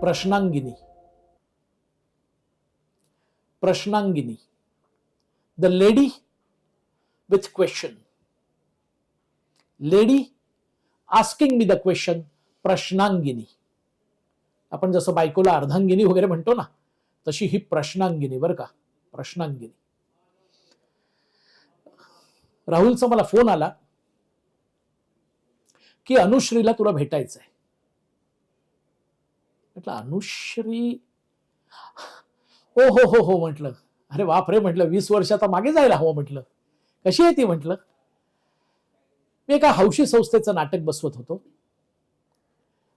प्रश्नांगिनी. प्रश्नांगिनी. The lady with question lady asking me the question प्रश्नांगिनी. आपण जसं बायकोला अर्धांगिनी वगैरे म्हणतो ना तशी ही प्रश्नांगिनी बरं का प्रश्नांगिनी. राहुलचा मला फोन आला. की अनुश्रीला तुला भेटायचं आहे म्हटलं अनुश्री? हो हो हो हो म्हटलं. अरे बापरे म्हटलं वीस वर्ष आता मागे जायला हवं म्हटलं. कशी आहे ती म्हटलं? मी एका हौशी संस्थेचं नाटक बसवत होतो.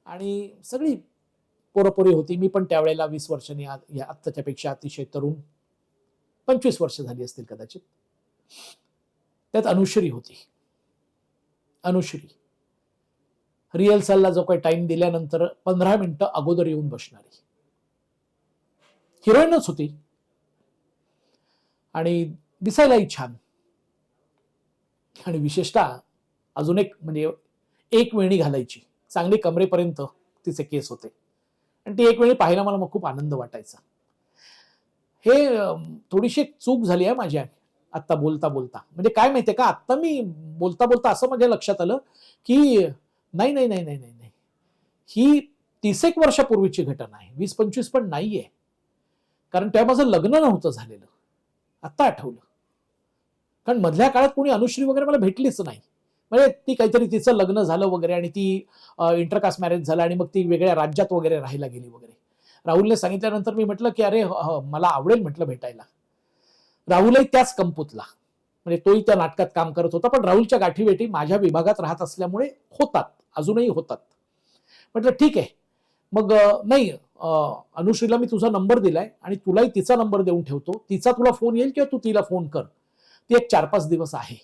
आणि सगळी पोरपोरी होती. मी पण त्यावेळेला वीस वर्षांनी आ- या आत्ताच्यापेक्षा अतिशय तरुण पंचवीस वर्ष झाली असतील कदाचित. त्यात अनुश्री होती. अनुश्री. रिहर्सलला जो काही टाइम दिल्यानंतर पंधरा मिनिटं अगोदर येऊन बसणारी. हिरोईनच होती. आणि दिसायलाही छान. आणि विशेषतः अजून एक म्हणजे एक वेणी घालायची. चांगली कमरेपर्यंत तिचे केस होते. आणि ती एक वेळी पाहायला मला मग खूप आनंद वाटायचा. हे थोडीशी एक चूक झाली आहे माझ्या आत्ता बोलता बोलता. म्हणजे काय माहितीये का आत्ता मी बोलता बोलता असं माझ्या लक्षात आलं की नाही नाही नाही नाही नाही नाही. ही तीस एक वर्षापूर्वीची घटना आहे. वीस पंचवीस पण नाहीये. कारण तेव्हा माझं लग्न नव्हतं झालेलं. आत्ता आठवलं. कारण मधल्या काळात कोणी अनुश्री वगैरे मला भेटलीच नाही. म्हणजे ती काहीतरी तिचं लग्न झालं वगैरे आणि ती इंटरकास्ट मॅरेज झालं आणि मग ती वेगळ्या राज्यात वगैरे राहायला गेली वगैरे. राहुलने सांगितल्यानंतर मी म्हटलं की अरे मला आवडेल म्हटलं भेटायला. राहुलही त्याच कंपूतला म्हणजे तोही त्या नाटकात काम करत होता पण राहुलच्या गाठीभेटी माझ्या विभागात राहत असल्यामुळे होतात. अजूनही होतात. म्हटलं ठीक आहे. मग नाही अनुश्रीला मी तुझा नंबर दिलाय आणि तुलाही तिचा नंबर देऊन ठेवतो. तिचा तुला फोन येईल किंवा तू तिला फोन कर. ती एक चार पाच दिवस आहे.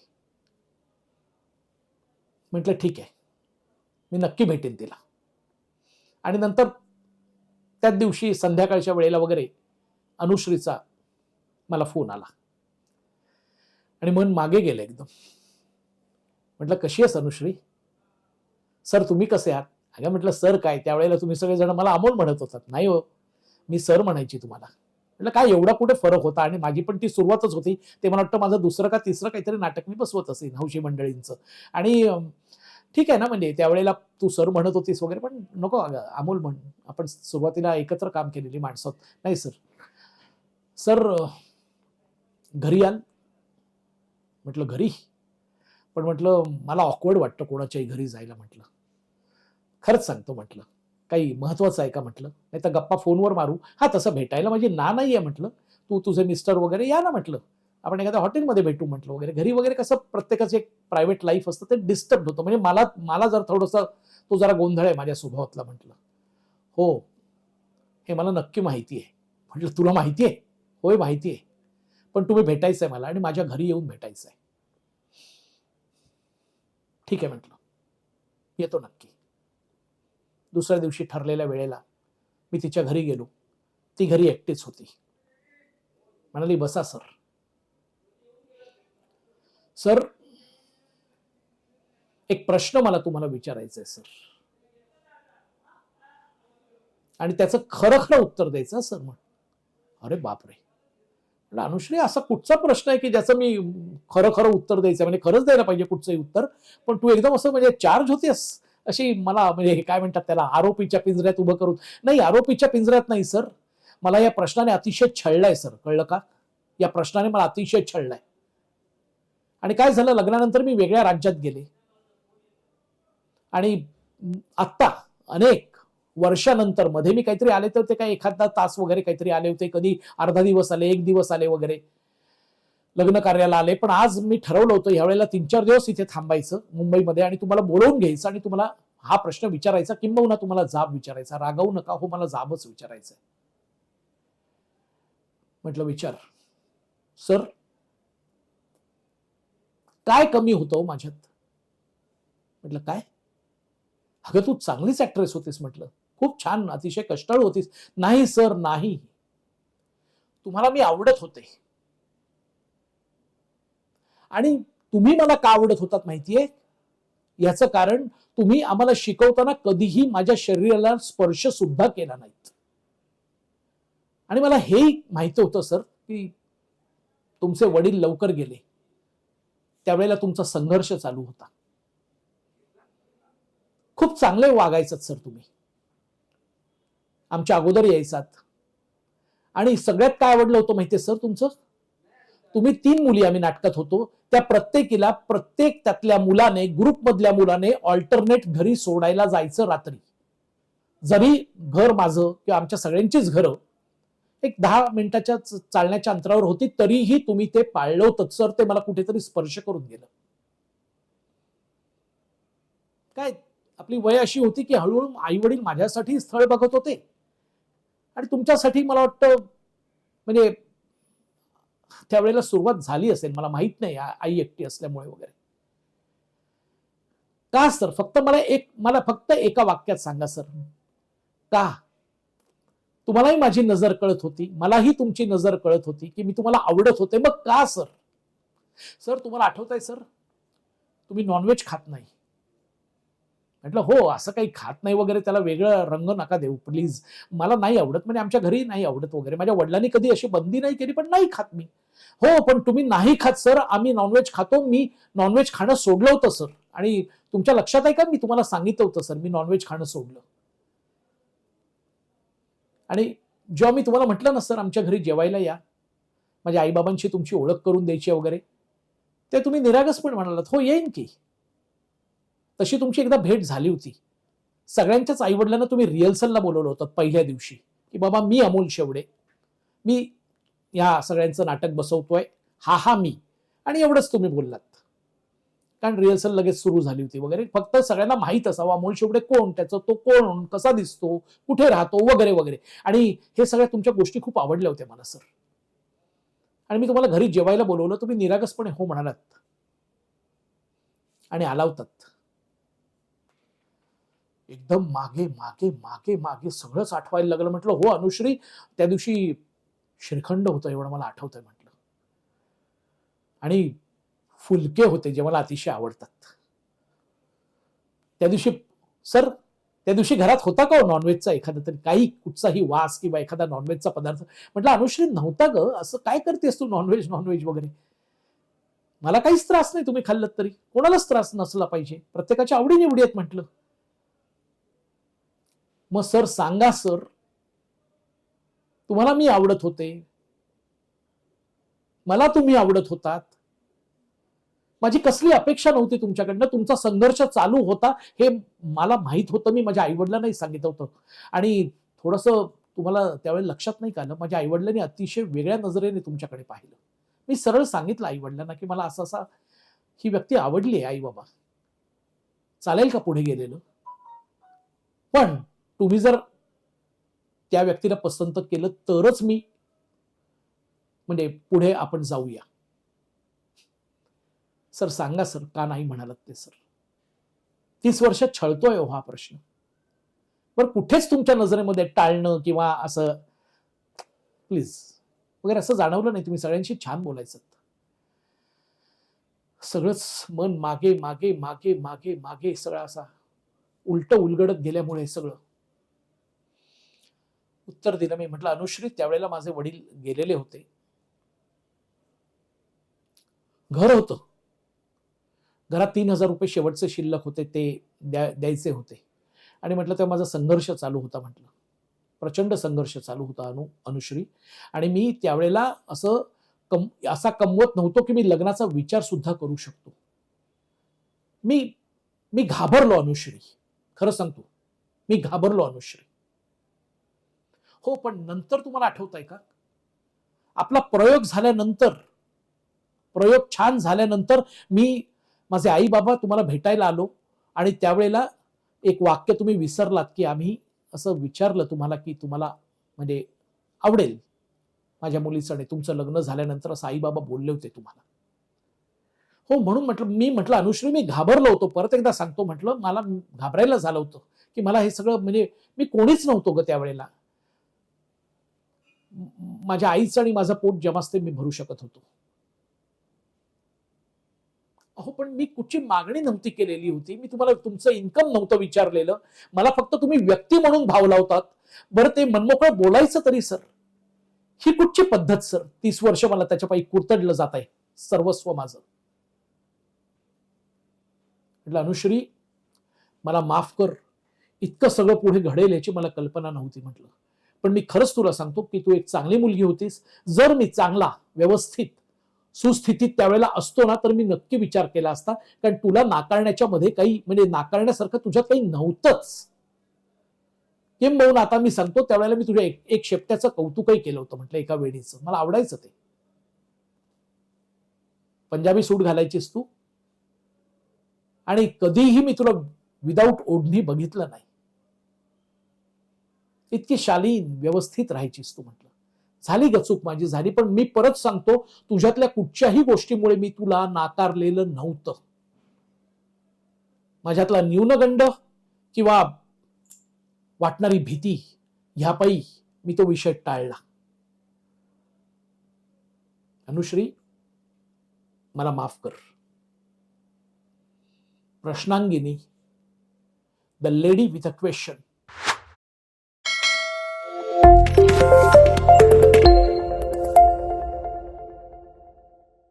म्हटलं ठीक आहे. मी नक्की भेटेन तिला. आणि नंतर त्याच दिवशी संध्याकाळच्या वेळेला वगैरे अनुश्रीचा मला फोन आला. आणि मन मागे गेलं एकदम. म्हटलं कशी आहेस अनुश्री? सर तुम्ही कसे आहात? अगं म्हटलं सर काय त्यावेळेला तुम्ही सगळेजण मला अमोल म्हणत होतात. नाही हो मी सर म्हणायची तुम्हाला. म्हटलं काय एवढा कुठे फरक होता? आणि माझी पण ती सुरुवातच होती. ते मला वाटतं माझं दुसरं का तिसरं काहीतरी नाटक मी बसवत असेल हौशी मंडळींचं. आणि ठीक आहे ना म्हणजे त्यावेळेला तू सर म्हणत होतीस वगैरे पण नको अगं, अमोल म्हण. आपण सुरुवातीला एकत्र काम केलेली माणसं. नाही सर. सर घरी याल म्हटलं घरी. पण म्हटलं मला ऑकवर्ड वाटतं कोणाच्याही घरी जायला म्हटलं. खरंच सांगतो म्हटलं. काही महत्त्वाचं आहे का म्हटलं? नाही तर गप्पा फोनवर मारू. हा तसं भेटायला म्हणजे ना नाही आहे म्हटलं. तू तुझे मिस्टर वगैरे या ना म्हटलं. आपण एखाद्या हॉटेलमध्ये भेटू म्हटलं वगैरे. घरी वगैरे कसं प्रत्येकाचं एक प्रायव्हेट लाईफ असतं ते डिस्टर्ब होतं. म्हणजे मला मला जर थोडंसं तो जरा गोंधळ आहे माझ्या स्वभावातला म्हटलं. हो. हे मला नक्की माहिती आहे. म्हटलं तुला माहिती आहे? होय माहिती आहे. पण तुम्ही भेटायचं आहे मला आणि माझ्या घरी येऊन भेटायचं आहे ठीक आहे म्हटलं. येतो नक्की. दुसऱ्या दिवशी ठरलेल्या वेळेला मी तिच्या घरी गेलो. ती घरी एकटीच होती. म्हणाली बसा सर. सर एक प्रश्न मला तुम्हाला विचारायचा आहे सर. आणि त्याचं खरं खरं उत्तर द्यायचं सर म्हण. अरे बापरे. अनुश्री असा कुठचा प्रश्न आहे की ज्याचं मी खरं खरं उत्तर द्यायचं आहे? म्हणजे खरंच द्यायला पाहिजे कुठचंही उत्तर. पण तू एकदम असं म्हणजे चार्ज होतेस अशी मला म्हणजे हे काय म्हणतात त्याला? आरोपीच्या पिंजऱ्यात उभं करून. नाही आरोपीच्या पिंजऱ्यात नाही सर. मला या प्रश्नाने अतिशय छळलाय सर. कळलं का? या प्रश्नाने मला अतिशय छळलाय आणि काय झालं? लग्नानंतर मी वेगळ्या राज्यात गेले. आणि आत्ता अनेक वर्षानंतरमध्ये मी काहीतरी आले तर ते काय एखादा तास वगैरे काहीतरी आले होते कधी अर्धा दिवस आले एक दिवस आले वगैरे. लग्न कार्याला आले पण आज मी ठरवलं होतं यावेळेला तीन चार दिवस इथे थांबायचं मुंबईमध्ये आणि तुम्हाला बोलवून घ्यायचं आणि तुम्हाला हा प्रश्न विचारायचा किंबहुना तुम्हाला जाब विचारायचा रागावू नका हो मला जाबच विचारायचा म्हटलं विचार. सर काय कमी होतं हो माझ्यात? म्हटलं काय? अगं तू चांगलीच ऍक्ट्रेस होतीस म्हटलं. खूप छान अतिशय कष्टाळू होतीस. नाही सर नाही. तुम्हाला मी आवडत होते. आणि तुम्ही मला का आवडत होतात माहितीये? याचं कारण तुम्ही आम्हाला शिकवताना कधीही माझ्या शरीराला स्पर्श सुद्धा केला नाहीत. आणि मला हेही माहिती होतं सर की तुमचे वडील लवकर गेले. त्यावेळेला तुमचा संघर्ष चालू होता. खूप चांगले वागायचं सर तुम्ही. आमच्या अगोदर यायचात. आणि सगळ्यात काय आवडलं होतं माहितीये सर तुमचं? तुम्ही तीन मुली आम्ही नाटकात होतो. त्या प्रत्येकीला प्रत्येक त्यातल्या मुलाने ग्रुपमधल्या मुलाने ऑल्टरनेट घरी सोडायला जायचं रात्री. जरी घर माझं किंवा आमच्या सगळ्यांचीच घरं एक दहा मिनिटाच्या चालण्याच्या अंतरावर होती तरीही तुम्ही ते पाळलं होतं. सर ते मला कुठेतरी स्पर्श करून गेलं. काय आपली वय अशी होती की हळूहळू आई वडील माझ्यासाठी स्थळ बघत होते. आणि तुमच्यासाठी मला वाटतं म्हणजे त्यावेळेला सुरुवात झाली असेल मला माहीत नाही आई एकटी असल्यामुळे वगैरे. का सर? फक्त मला एक मला फक्त एका वाक्यात सांगा सर. का? तुम्हालाही माझी नजर कळत होती मलाही तुमची नजर कळत होती की मी तुम्हाला आवडत होते. मग का सर? सर तुम्हाला आठवत आहे सर? तुम्ही नॉनव्हेज खात नाही. म्हटलं हो असं काही खात नाही वगैरे त्याला वेगळं रंग नका देऊ प्लीज मला नाही आवडत म्हणजे आमच्या घरी नाही आवडत वगैरे. माझ्या वडिलांनी कधी अशी बंदी नाही केली पण नाही खात मी. हो पण तुम्ही नाही खात सर. आम्ही नॉनव्हेज खातो. मी नॉनव्हेज खाणं सोडलं होतं सर. आणि तुमच्या लक्षात आहे का? मी तुम्हाला सांगितलं होतं सर मी नॉनव्हेज खाणं सोडलं. आणि जेव्हा मी तुम्हाला म्हटलं ना सर आमच्या घरी जेवायला या. माझ्या आईबाबांची तुमची ओळख करून द्यायची वगैरे. ते तुम्ही निरागसपण म्हणालात. हो येईन की. तशी तुमची एकदा भेट झाली होती. सगळ्यांच्याच आईवडिलांना तुम्ही रिहर्सलला बोलवलं होतं पहिल्या दिवशी की बाबा मी अमोल शेवडे. मी या सगळ्यांचं नाटक बसवतोय हा हा मी. आणि एवढंच तुम्ही बोललात. कारण रिहर्सल लगेच सुरू झाली होती वगैरे. फक्त सगळ्यांना माहीत असावं अमोल शेवडे कोण त्याचं तो कोण कसा दिसतो कुठे राहतो वगैरे वगैरे. आणि हे सगळ्या तुमच्या गोष्टी खूप आवडल्या होत्या मला सर. आणि मी तुम्हाला घरी जेवायला बोलवलं तुम्ही निरागसपणे हो म्हणालात. आणि आला होतात एकदम मागे मागे मागे मागे सगळंच आठवायला लागलं. म्हटलं हो अनुश्री त्या दिवशी श्रीखंड होतं एवढं मला आठवतंय म्हटलं. आणि फुलके होते जे मला अतिशय आवडतात. त्या दिवशी सर त्या दिवशी घरात होता का हो नॉनव्हेजचा एखादा तरी? काही कुठचाही वास किंवा एखादा नॉनव्हेजचा पदार्थ? म्हटलं अनुश्री नव्हता ग. असं काय करतेस तू नॉनव्हेज नॉनव्हेज वगैरे? मला काहीच त्रास नाही तुम्ही खाल्लं तरी. कोणालाच त्रास नसला पाहिजे. प्रत्येकाच्या आवडी निवडी आहेत म्हटलं. मग सर सांगा सर. तुम्हाला मी आवडत होते. मला तुम्ही आवडत होतात. माझी कसली अपेक्षा नव्हती तुमच्याकडनं. तुमचा संघर्ष चालू होता हे मला माहीत होतं. मी माझ्या आईवडिलांनाही सांगितलं होतं. आणि थोडस तुम्हाला त्यावेळेला लक्षात नाही का आलं? माझ्या आईवडिलांनी अतिशय वेगळ्या नजरेने तुमच्याकडे पाहिलं. मी सरळ सांगितलं आईवडिलांना की मला असं असा ही व्यक्ती आवडली आहे आई बाबा. चालेल का पुढे गेलेलं? पण तुम्ही जर त्या व्यक्तीला पसंत केलं तरच मी म्हणजे पुढे आपण जाऊया. सर सांगा सर का नाही म्हणालात ते सर? तीस वर्ष छळतोय हो हा प्रश्न. बरं कुठेच तुमच्या नजरेमध्ये टाळणं किंवा असं प्लीज वगैरे असं जाणवलं नाही तुम्ही सगळ्यांशी छान बोलायचं. सगळंच मन मागे मागे मागे मागे मागे सगळं असा उलट उलगडत गेल्यामुळे सगळं. उत्तर दिलं. मी म्हटलं अनुश्री त्यावेळेला माझे वडील गेलेले होते. घर होतं. घरात तीन हजार रुपये शेवटचे शिल्लक होते ते द्या द्यायचे होते. आणि म्हटलं तेव्हा माझा संघर्ष चालू होता म्हटलं. प्रचंड संघर्ष चालू होता अनु अनुश्री. आणि मी त्यावेळेला असं कम असा कमवत नव्हतो की मी लग्नाचा विचार सुद्धा करू शकतो. मी मी घाबरलो अनुश्री. खरं सांगतो मी घाबरलो अनुश्री. हो पण नंतर तुम्हाला आठवत आहे का? आपला प्रयोग झाल्यानंतर प्रयोग छान झाल्यानंतर मी माझे आई बाबा तुम्हाला भेटायला आलो आणि त्यावेळेला एक वाक्य तुम्ही विसरलात की आम्ही असं विचारलं तुम्हाला की तुम्हाला म्हणजे आवडेल माझ्या मुलीचं आणि तुमचं लग्न झाल्यानंतर असं आई बाबा बोलले होते तुम्हाला. हो म्हणून म्हटलं मी म्हटलं अनुश्री मी घाबरलो होतो. परत एकदा सांगतो म्हटलं मला घाबरायला झालं होतं की मला हे सगळं म्हणजे मी कोणीच नव्हतो ग त्यावेळेला. माझ्या आईचं आणि माझं पोट जमासते मी भरू शकत होतो. अहो पण मी कुठची मागणी नव्हती केलेली होती. मी तुम्हाला तुमचं इन्कम नव्हतं विचारलेलं. मला फक्त तुम्ही व्यक्ती म्हणून भाव लावतात. बरं ते मनमोकळं बोलायचं तरी सर. ही कुठची पद्धत सर? तीस वर्ष मला त्याच्यापाई कुरतडलं जात आहे. सर्वस्व माझं. म्हटलं अनुश्री मला माफ कर. इतकं सगळं पुढे घडेल याची मला कल्पना नव्हती म्हटलं. पण मी खरंच तुला सांगतो की तू एक चांगली मुलगी होतीस. जर मी चांगला व्यवस्थित सुस्थितीत त्यावेळेला असतो ना तर मी नक्की विचार केला असता. कारण तुला नाकारण्याच्या मध्ये काही म्हणजे नाकारण्यासारखं तुझ्यात काही नव्हतंच. किंबहुना आता मी सांगतो त्यावेळेला मी तुझ्या एक एक शेपट्याचं कौतुकही केलं होतं म्हटलं एका वेळीचं. मला आवडायचं ते. पंजाबी सूट घालायचीस तू. आणि कधीही मी तुला विदाऊट ओढणी बघितलं नाही. इतकी शालीन व्यवस्थित राहायचीस तू म्हटलं. झाली गचूक माझी झाली. पण मी परत सांगतो तुझ्यातल्या कुठच्याही गोष्टीमुळे मी तुला नाकारलेलं नव्हतं. माझ्यातला न्यूनगंड किंवा वाटणारी भीती ह्यापायी मी तो विषय टाळला. अनुश्री मला माफ कर. प्रश्नांगिनी the lady with a question Thank you.